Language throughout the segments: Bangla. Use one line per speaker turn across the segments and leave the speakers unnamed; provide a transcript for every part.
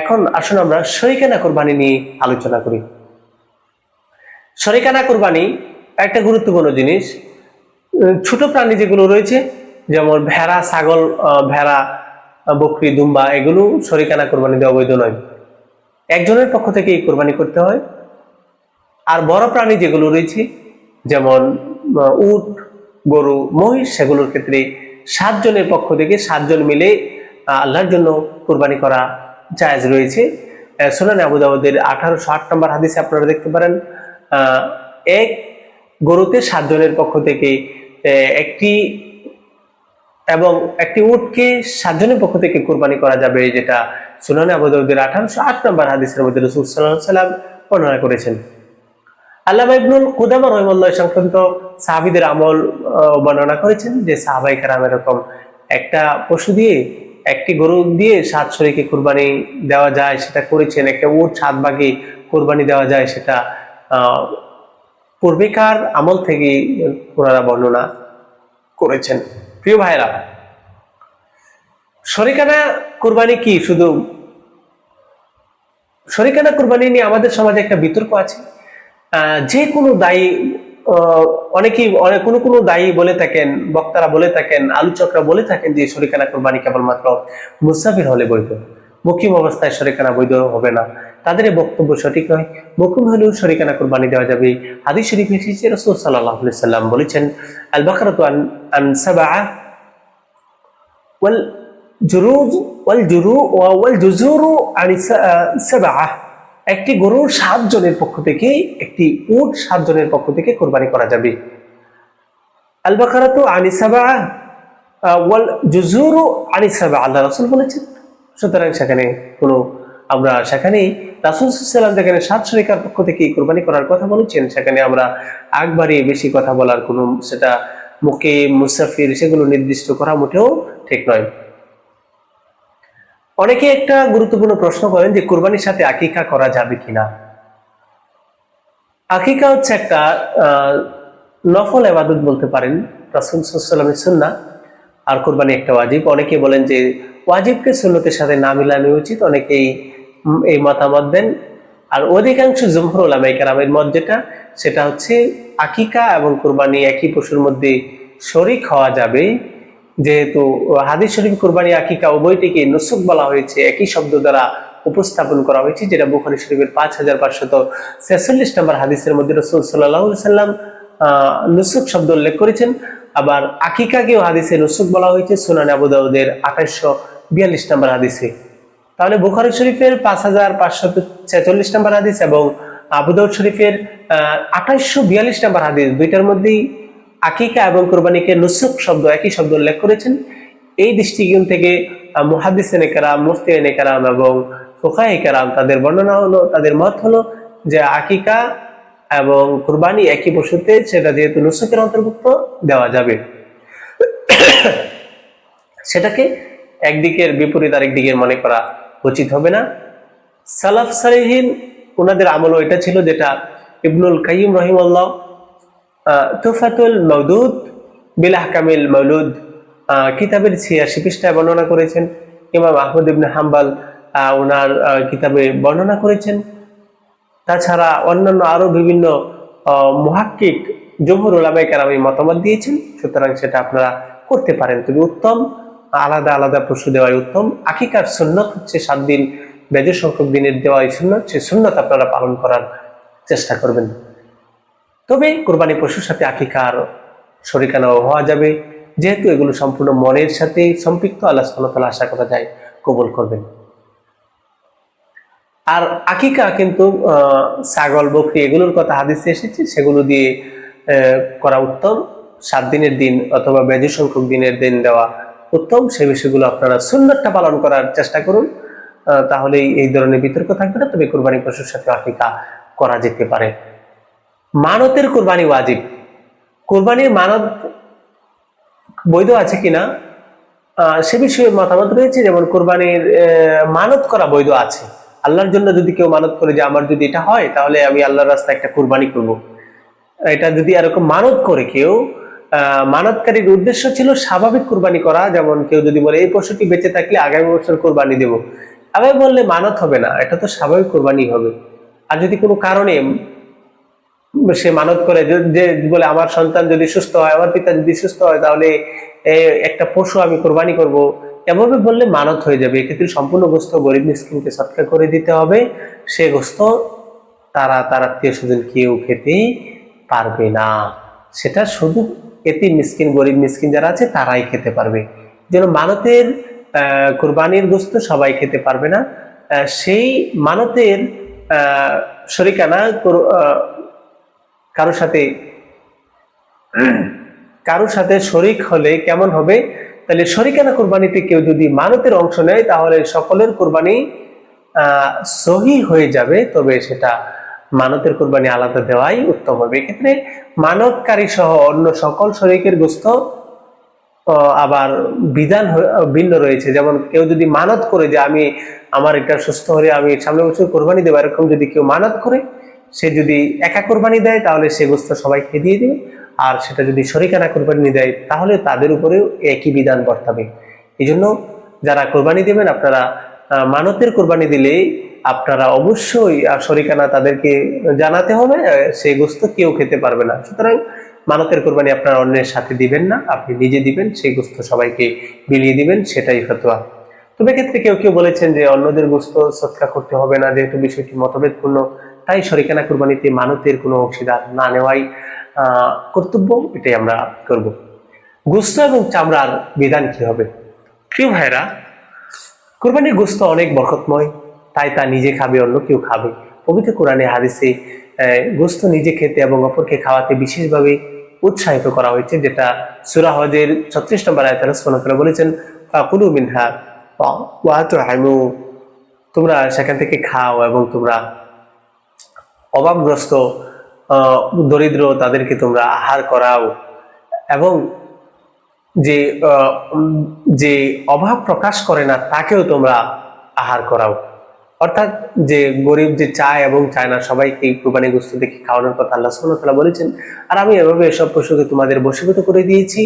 এখন আসুন আমরা শরিকানা কোরবানি নিয়ে আলোচনা করি। শরিকানা কোরবানি একটা গুরুত্বপূর্ণ জিনিস। ছোট প্রাণী যেগুলো রয়েছে, যেমন ভেড়া, ছাগল ভেড়া বকরি, দুম্বা, এগুলো শরিকানা কোরবানি দেওয়া বৈধ নয়। একজনের পক্ষ থেকে এই কোরবানি করতে হয়। আর বড় প্রাণী যেগুলো রয়েছে, যেমন উট, গরু, মহিষ, সেগুলোর ক্ষেত্রে সাতজনের পক্ষ থেকে সাতজন মিলে আল্লাহর জন্য কোরবানি করা জায়েজ রয়েছে। সুনানে আবু দাউদের আঠারোশো আট নম্বর হাদিসে আপনারা দেখতে পারেন এক গরুতে সাতজনের পক্ষ থেকে একটি এবং একটি উটকে সাতজনের পক্ষ থেকে কোরবানি করা যাবে, যেটা সুনানে আবু দাউদের আঠারোশো আট নম্বর হাদিসের মধ্যে রসুল সাল্লাহ সাল্লাম বর্ণনা করেছেন। আল্লাহ ইবনুল কুদামা রহিমুল্লাহ সংক্রান্ত সাহাবিদের আমল বর্ণনা করেছেন যে সাহাবাই কারাম এরকম একটা পশু দিয়ে একটি গরু দিয়ে সাত শরীকে কোরবানি দেওয়া যায়, সেটা করেছেন। একটা উট সাত ভাগে কোরবানি দেওয়া যায়, সেটা পূর্বেকার আমল থেকে ওনারা বর্ণনা করেছেন। প্রিয় ভাইরা শরিকানা কোরবানি কি? শুধু শরিকানা কোরবানি নিয়ে আমাদের সমাজে একটা বিতর্ক আছে। যে কোনো দায়ী অনেকেই অনেক কোনো কোনো দায়ী বলে থাকেন, বক্তারা বলে থাকেন, আলোচকরা বলে থাকেন যে শরিকানা কোরবানি কেবলমাত্র মুসাফির হলে বৈধ। মুকিম অবস্থায় শরিকানা বৈধ হবে না। তাদের বক্তব্য সঠিক হয় মুকুম হলেও শরিকানা কোরবানি দেওয়া যাবে। হাদিস শরীফ এসেছে, রসুল সাল্লাহ সাল্লাম বলেছেন আল বাকারত আন সাবা ওয়াল জুরুজ ওয়াল জুরু ওয়াল জুজুরু আন সাবা একটি গরুর সাত জনের পক্ষ থেকে একটি উট সাত জনের পক্ষ থেকে কোরবানি করা যাবে। আল বাকারাতু আনি সাবা ওয়াল জুজুরু আনি সাবা আল্লাহ রাসূল বলেছেন, সুতরাং সেখানে কোনো আমরা সেখানে রাসূল সাল্লাম যেখানে সাত শরিকার পক্ষ থেকে কোরবানি করার কথা বলেছেন, সেখানে আমরা আগ বেশি কথা বলার কোনো সেটা মুখে মুসাফির সেগুলো নির্দিষ্ট করা মোটেও ঠিক নয়। অনেকে একটা গুরুত্বপূর্ণ প্রশ্ন করেন যে কোরবানির সাথে আকিকা করা যাবে কিনা? আকিকা হচ্ছে একটা নফল এবাদত বলতে পারেন। রাসুল সাল্লামের সুন্না আর কোরবানি একটা ওয়াজিব। অনেকে বলেন যে ওয়াজিবকে সুন্নতের সাথে না মিলানো উচিত। অনেকেই এই মতামত দেন। আর অধিকাংশ জমহর ওলামাই কেরামের মত যেটা, সেটা হচ্ছে আকিকা এবং কোরবানি একই পশুর মধ্যে শরিক হওয়া যাবে যেহেতু হাদিস শরীফ কোরবানি আকিকা উভয়টিকে নুসুক বলা হয়েছে, একই শব্দ দ্বারা উপস্থাপন করা হয়েছে, যেটা বুখারি শরীফের পাঁচ হাজার পাঁচশত ছেচল্লিশ নম্বর হাদিসের মধ্যে রসুল সাল্লাহ সাল্লাম নুসুক শব্দ উল্লেখ করেছেন। আবার আকিকাকেও হাদিসে নুসুক বলা হয়েছে, সুনান আবু দাউদের আঠাশশো বিয়াল্লিশ নম্বর হাদিসে। তাহলে বুখারি শরীফের পাঁচ হাজার পাঁচশত ছেচল্লিশ নম্বর হাদিস এবং আবু দাউদ শরীফের আঠাইশশো বিয়াল্লিশ নম্বর হাদিস দুইটার মধ্যেই আকিকা এবং কোরবানিকে নুসুক শব্দ, একই শব্দ উল্লেখ করেছেন। এই দৃষ্টিকোণ থেকে মুহাদিস নেকারাম মুফতি নেকারাম এবং ফোকাহ কেরাম তাদের বর্ণনা হলো, তাদের মত হলো যে আকিকা এবং কোরবানি একই পশুতে, সেটা যেহেতু নুসুকের অন্তর্ভুক্ত, দেওয়া যাবে। সেটাকে একদিকের বিপরীত আরেক দিকের মনে করা উচিত হবে না। সালাফ সালিহীন ওনাদের আমলও এটা ছিল যেটা ইবনুল কাইম রহিমাল্লাহ তুফাতুল মৌদুদ বিল আহকামিল মৌলুদ কিতাবের ছিয়াশি পৃষ্ঠায় বর্ণনা করেছেন। ইমাম আহমদ ইবনে হাম্বাল ওনার কিতাবে বর্ণনা করেছেন। তাছাড়া অন্যান্য আরও বিভিন্ন মহাক্কিক জমহুর ওলামাই আমি মতামত দিয়েছেন। সুতরাং সেটা আপনারা করতে পারেন। তবে উত্তম, আলাদা আলাদা পশু দেওয়াই উত্তম। আকিকার সুন্নত হচ্ছে সাত দিন বেজ সংখ্যক দিনের দেওয়াই সুন্নত। সে সুন্নত আপনারা পালন করার চেষ্টা করবেন। তবে কোরবানি পশুর সাথে আকিকার শরিকানা হওয়া যাবে। যেহেতু এগুলো সম্পূর্ণ মনের সাথে সম্পৃক্ত, আল্লাহ সাল্লাহ আশা করা যায় কবুল করবেন। আর আকিকা কিন্তু ছাগল, বকরি এগুলোর কথা হাদিসে এসেছে, সেগুলো দিয়ে করা উত্তম। সাত দিনের দিন অথবা বেজু সংখ্যক দিনের দিন দেওয়া উত্তম। সে বিষয়গুলো আপনারা সুন্দরটা পালন করার চেষ্টা করুন। তাহলেই এই ধরনের বিতর্ক থাকবে না, তবে কোরবানি পশুর সাথে আকিকা করা যেতে পারে। মানতের কোরবানি ওয়াজিব। কোরবানির মানত বৈধ আছে কিনা সে বিষয়ে মতামত রয়েছে। যেমন কোরবানির মানত করা বৈধ আছে। আল্লাহর জন্য যদি কেউ মানত করে যে আমার যদি এটা হয়, তাহলে আমি আল্লাহর রাস্তায় একটা কোরবানি করব। এটা যদি এরকম মানত করে কেউ মানতকারীর উদ্দেশ্য ছিল স্বাভাবিক কোরবানি করা। যেমন কেউ যদি বলে, এই পশুটি বেঁচে থাকলে আগামী বছর কোরবানি দেব। আবার বললে, মানত হবে না, এটা তো স্বাভাবিক কোরবানি হবে। আর যদি কোনো কারণে সে মানত করে যে- বলে, আমার সন্তান যদি সুস্থ হয়, আমার পিতা যদি সুস্থ হয়, তাহলে একটা পশু আমি কোরবানি করব। এভাবে বললে মানত হয়ে যাবে। এক্ষেত্রে সম্পূর্ণ গোস্ত গরিব মিসকিনকে সৎকার করে দিতে হবে। সে গোস্ত তারা, তার আত্মীয় স্বজন কেউ খেতে পারবে না। সেটা শুধু এতে মিসকিন, গরিব মিসকিন যারা আছে, তারাই খেতে পারবে। যেন মানতের কোরবানির গোস্ত সবাই খেতে পারবে না। সেই মানতের শরিকানা কারোর সাথে কারোর সাথে শরিক হলে কেমন হবে? তাহলে শরিকানা কোরবানিতে কেউ যদি মানতের অংশ নেয়, তাহলে সকলের কোরবানি সহি হয়ে যাবে। তবে সেটা মানতের কোরবানি আলাদা দেওয়াই উত্তম হবে। এক্ষেত্রে মানবকারী সহ অন্য সকল শরিকের গোস্ত আবার বিধান ভিন্ন রয়েছে। যেমন কেউ যদি মানত করে যে আমি, আমার এটা সুস্থ হলে আমি সামনে বছর কোরবানি দেবো, এরকম যদি কেউ মানত করে সে যদি একা কোরবানি দেয়, তাহলে সে গোস্ত সবাইকে দিয়ে দিবে। আর সেটা যদি শরিকানা কোরবানি দেয়, তাহলে তাদের উপরেও একই বিধান বর্তাবে। এই জন্য যারা কোরবানি দেবেন, আপনারা মানতের কোরবানি দিলে আপনারা অবশ্যই শরিকানা তাদেরকে জানাতে হবে সেই গোস্ত কেউ খেতে পারবে না। সুতরাং মানতের কোরবানি আপনারা অন্যের সাথে দিবেন না, আপনি নিজে দিবেন, সেই গোস্ত সবাইকে বিলিয়ে দিবেন, সেটাই ফতোয়া। তবে ক্ষেত্রে কেউ কেউ বলেছেন যে অন্যদের গোস্ত সৎকার করতে হবে না, যেহেতু বিষয়টি মতভেদপূর্ণ তাই শরিকানা কোরবানিতে মানতের কোনো অংশীদার না নেওয়াই কর্তব্য এটাই আমরা করব। গোস্ত এবং চামড়ার বিধান কি হবে? প্রিয় ভাইরা কোরবানির গোস্ত অনেক বরকতময় তাই তা নিজে খাবে অন্য কেউ খাবে। পবিত্র কোরআনে হাদিসে গোস্ত নিজে খেতে এবং অপরকে খাওয়াতে বিশেষভাবে উৎসাহিত করা হয়েছে যেটা সুরাহদের ছত্রিশ নম্বর আয়তা রসমানতলা বলেছেন ফাকুলু মিনহা ওয়াতুহাইমু তোমরা সেখান থেকে খাও এবং তোমরা অভাবগ্রস্ত দরিদ্র তাদেরকে তোমরা আহার করাও এবং যে যে অভাব প্রকাশ করে না তাকেও তোমরা আহার করাও। অর্থাৎ যে গরিব যে চায় এবং চায় না সবাইকে এই কুরবানি গোস্ত দেখে খাওয়ানোর কথা আল্লাহ ওয়া বলেছেন আর আমি এভাবে এসব পশুকে তোমাদের বশীভূত করে দিয়েছি।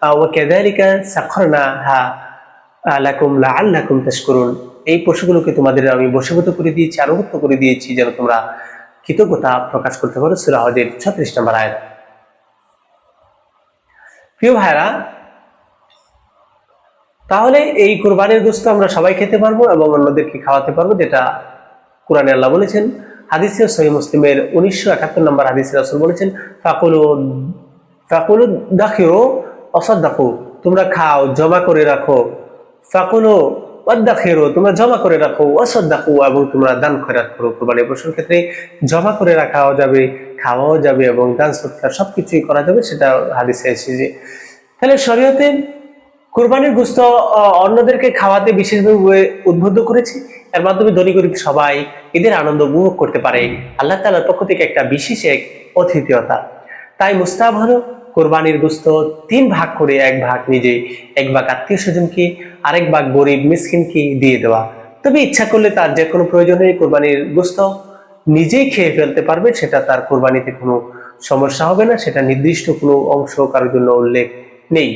আহ, ওয়া কাযালিকা সাখরনা হা লাকুম লাআল্লাকুম করুন এই পশুগুলোকে তোমাদের আমি বশীভূত করে দিয়েছি আনুগত্য করে দিয়েছি যেন তোমরা কৃতজ্ঞতা প্রকাশ করতে পারো সূরা হজের 36 নম্বর আয়াত। প্রিয় ভাইরা তাহলে এই কোরবানির গোস্ত আমরা সবাই খেতে পারব এবং অন্যদেরকে খাওয়াতে পারব, যেটা কোরআনে আল্লাহ বলেছেন। হাদিসে সহি মুসলিমের উনিশশো একাত্তর নম্বর হাদিসে রাসূল বলেছেন, ফাকুলু ফাকুলু দাখিরো অসাদ্দাকু, তোমরা খাও জমা করে রাখো। ফাকুলু ওয়াদ্দাখিরু, তোমরা জমা করে রাখো। অসাদ্দাকু এবং তোমরা দান খয়রাত করো কোরবানি পশুর ক্ষেত্রে জমা করে রাখাও যাবে, খাওয়াও যাবে, এবং দান সৎকার সবকিছুই করা যাবে, সেটা হাদিসে এসেছে। তাহলে শরীয়তে কোরবানির গোস্ত অন্যদেরকে খাওয়াতে বিশেষভাবে উদ্বুদ্ধ করেছে। এর মাধ্যমে ধনী গরিব সবাই এদের আনন্দ উপভোগ করতে পারে। আল্লাহ তাআলার পক্ষ থেকে একটা বিশেষ এক অতিথিয়তা। তাই মুস্তাব হলো কোরবানির গুস্ত তিন ভাগ করে এক ভাগ নিজে এক ভাগ আত্মীয় স্বজনকে, আরেক ভাগ গরিব মিসকিনকে দিয়ে দেওয়া। তবে ইচ্ছা করলে তার যে কোনো প্রয়োজনে কোরবানির গুস্ত নিজেই খেয়ে ফেলতে পারবে, সেটা তার কোরবানিতে কোনো সমস্যা হবে না, সেটা নির্দিষ্ট কোনো অংশ কারোর জন্য উল্লেখ নেই।